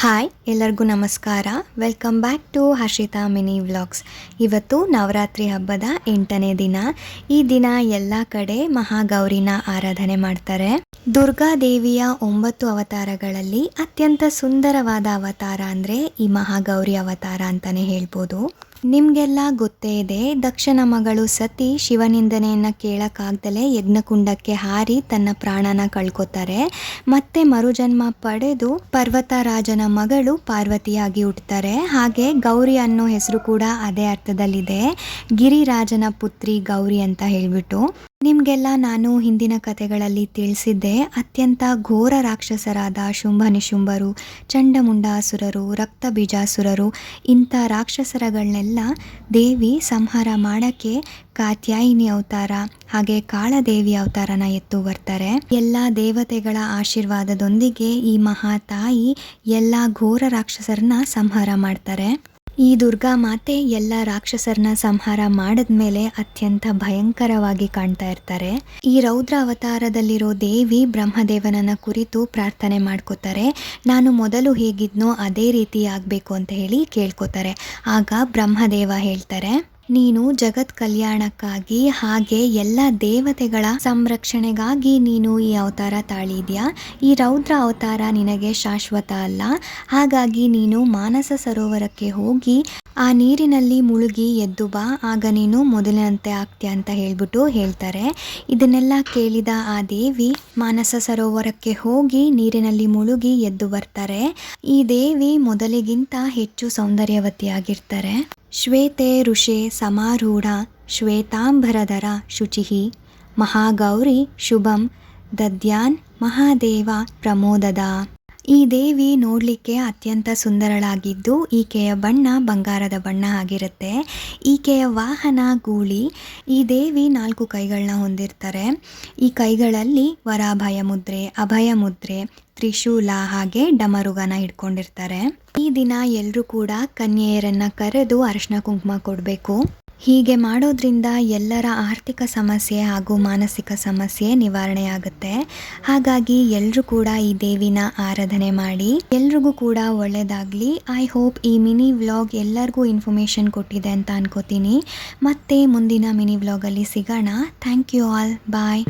Hi ಎಲ್ಲರಿಗೂ ನಮಸ್ಕಾರ. Welcome back to Harshitha mini vlogs. ಇವತ್ತು ನವರಾತ್ರಿ ಹಬ್ಬದ ಎಂಟನೇ ದಿನ. ಈ ದಿನ ಎಲ್ಲ ಕಡೆ ಮಹಾಗೌರಿನ ಆರಾಧನೆ ಮಾಡ್ತಾರೆ. ದುರ್ಗಾ ದೇವಿಯ ಒಂಬತ್ತು ಅವತಾರಗಳಲ್ಲಿ ಅತ್ಯಂತ ಸುಂದರವಾದ ಅವತಾರ ಅಂದರೆ ಈ ಮಹಾಗೌರಿ ಅವತಾರ ಅಂತಲೇ ಹೇಳ್ಬೋದು. ನಿಮಗೆಲ್ಲ ಗೊತ್ತೇ ಇದೆ ದಕ್ಷನ ಮಗಳು ಸತಿ ಶಿವನಿಂದನೆಯನ್ನು ಕೇಳೋಕ್ಕಾಗ್ದಲೇ ಯಜ್ಞಕುಂಡಕ್ಕೆ ಹಾರಿ ತನ್ನ ಪ್ರಾಣನ ಕಳ್ಕೊತಾರೆ. ಮತ್ತೆ ಮರುಜನ್ಮ ಪಡೆದು ಪರ್ವತರಾಜನ ಮಗಳು ಪಾರ್ವತಿಯಾಗಿ ಹುಟ್ಟುತ್ತಾರೆ ಹಾಗೆ ಗೌರಿ ಅನ್ನೋ ಹೆಸರು ಕೂಡ ಅದೇ ಅರ್ಥದಲ್ಲಿದೆ. ಗಿರಿರಾಜನ ಪುತ್ರಿ ಗೌರಿ ಅಂತ ಹೇಳ್ಬಿಟ್ಟು. ನಿಮಗೆಲ್ಲ ನಾನು ಹಿಂದಿನ ಕಥೆಗಳಲ್ಲಿ ತಿಳಿಸಿದ್ದೆ. ಅತ್ಯಂತ ಘೋರ ರಾಕ್ಷಸರಾದ ಶುಂಭ ನಿಶುಂಭರು ಚಂಡಮುಂಡಾಸುರರು ರಕ್ತ ಬೀಜಾಸುರರು ಇಂಥ ರಾಕ್ಷಸರಗಳನ್ನೆಲ್ಲ ದೇವಿ ಸಂಹಾರ ಮಾಡೋಕ್ಕೆ ಕಾತ್ಯಾಯಿನಿ ಅವತಾರ, ಹಾಗೆ ಕಾಳದೇವಿ ಅವತಾರನ ಎತ್ತು ಬರ್ತಾರೆ. ಎಲ್ಲ ದೇವತೆಗಳ ಆಶೀರ್ವಾದದೊಂದಿಗೆ ಈ ಮಹಾತಾಯಿ ಎಲ್ಲ ಘೋರ ರಾಕ್ಷಸರನ್ನ ಸಂಹಾರ ಮಾಡ್ತಾರೆ. ಈ ದುರ್ಗಾ ಮಾತೆ ಎಲ್ಲ ರಾಕ್ಷಸರನ್ನ ಸಂಹಾರ ಮಾಡಿದ್ಮೇಲೆ ಅತ್ಯಂತ ಭಯಂಕರವಾಗಿ ಕಾಣ್ತಾ ಇರ್ತಾರೆ. ಈ ರೌದ್ರ ಅವತಾರದಲ್ಲಿರೋ ದೇವಿ ಬ್ರಹ್ಮದೇವನನ್ನ ಕುರಿತು ಪ್ರಾರ್ಥನೆ ಮಾಡ್ಕೋತಾರೆ. ನಾನು ಮೊದಲು ಹೇಗಿದ್ನೋ ಅದೇ ರೀತಿ ಆಗಬೇಕು ಅಂತ ಹೇಳಿ ಕೇಳ್ಕೋತಾರೆ. ಆಗ ಬ್ರಹ್ಮದೇವ ಹೇಳ್ತಾರೆ ನೀನು ಜಗತ್ ಕಲ್ಯಾಣಕ್ಕಾಗಿ ಹಾಗೆ ಎಲ್ಲ ದೇವತೆಗಳ ಸಂರಕ್ಷಣೆಗಾಗಿ ನೀನು ಈ ಅವತಾರ ತಾಳಿದ್ಯಾ? ಈ ರೌದ್ರ ಅವತಾರ ನಿನಗೆ ಶಾಶ್ವತ ಅಲ್ಲ. ಹಾಗಾಗಿ ನೀನು ಮಾನಸ ಸರೋವರಕ್ಕೆ ಹೋಗಿ ಆ ನೀರಿನಲ್ಲಿ ಮುಳುಗಿ ಎದ್ದು ಬಾ. ಆಗ ನೀನು ಮೊದಲಿನಂತೆ ಆಗ್ತೀಯ ಅಂತ ಹೇಳ್ಬಿಟ್ಟು ಹೇಳ್ತಾರೆ. ಇದನ್ನೆಲ್ಲ ಕೇಳಿದ ಆ ದೇವಿ ಮಾನಸ ಸರೋವರಕ್ಕೆ ಹೋಗಿ ನೀರಿನಲ್ಲಿ ಮುಳುಗಿ ಎದ್ದು ಬರ್ತಾರೆ. ಈ ದೇವಿ ಮೊದಲಿಗಿಂತ ಹೆಚ್ಚು ಸೌಂದರ್ಯವತಿಯಾಗಿರ್ತಾರೆ. श्वेते श्वेतेरुषे समारूढा श्वेताम्बरधरा शुचिः। महागौरी शुभं दद्यान् महादेवा प्रमोददा। ಈ ದೇವಿ ನೋಡಲಿಕ್ಕೆ ಅತ್ಯಂತ ಸುಂದರಳಾಗಿದ್ದು, ಈಕೆಯ ಬಣ್ಣ ಬಂಗಾರದ ಬಣ್ಣ ಆಗಿರುತ್ತೆ. ಈಕೆಯ ವಾಹನ, ಗೂಳಿ ಈ ದೇವಿ ನಾಲ್ಕು ಕೈಗಳನ್ನ ಹೊಂದಿರ್ತಾರೆ. ಈ ಕೈಗಳಲ್ಲಿ ವರಾಭಯ ಮುದ್ರೆ, ಅಭಯ ಮುದ್ರೆ, ತ್ರಿಶೂಲ ಹಾಗೆ ಡಮರುಗನ ಹಿಡ್ಕೊಂಡಿರ್ತಾರೆ ಈ ದಿನ ಎಲ್ಲರೂ ಕೂಡ ಕನ್ಯೆಯರನ್ನ ಕರೆದು ಅರಿಶಿನ ಕುಂಕುಮ ಕೊಡಬೇಕು. ಹೀಗೆ ಮಾಡೋದ್ರಿಂದ ಎಲ್ಲರ ಆರ್ಥಿಕ ಸಮಸ್ಯೆ ಹಾಗೂ ಮಾನಸಿಕ ಸಮಸ್ಯೆ ನಿವಾರಣೆಯಾಗುತ್ತೆ. ಹಾಗಾಗಿ ಎಲ್ಲರೂ ಕೂಡ ಈ ದೇವಿನ ಆರಾಧನೆ ಮಾಡಿ, ಎಲ್ರಿಗೂ ಕೂಡ ಒಳ್ಳೆಯದಾಗಲಿ ಐ ಹೋಪ್ ಈ ಮಿನಿ ವ್ಲಾಗ್ ಎಲ್ಲರಿಗೂ ಇನ್ಫಾರ್ಮೇಷನ್ ಕೊಟ್ಟಿದೆ ಅಂತ ಅನ್ಕೋತೀನಿ. ಮತ್ತೆ ಮುಂದಿನ ಮಿನಿ ವ್ಲಾಗಲ್ಲಿ ಸಿಗೋಣ. Thank you all bye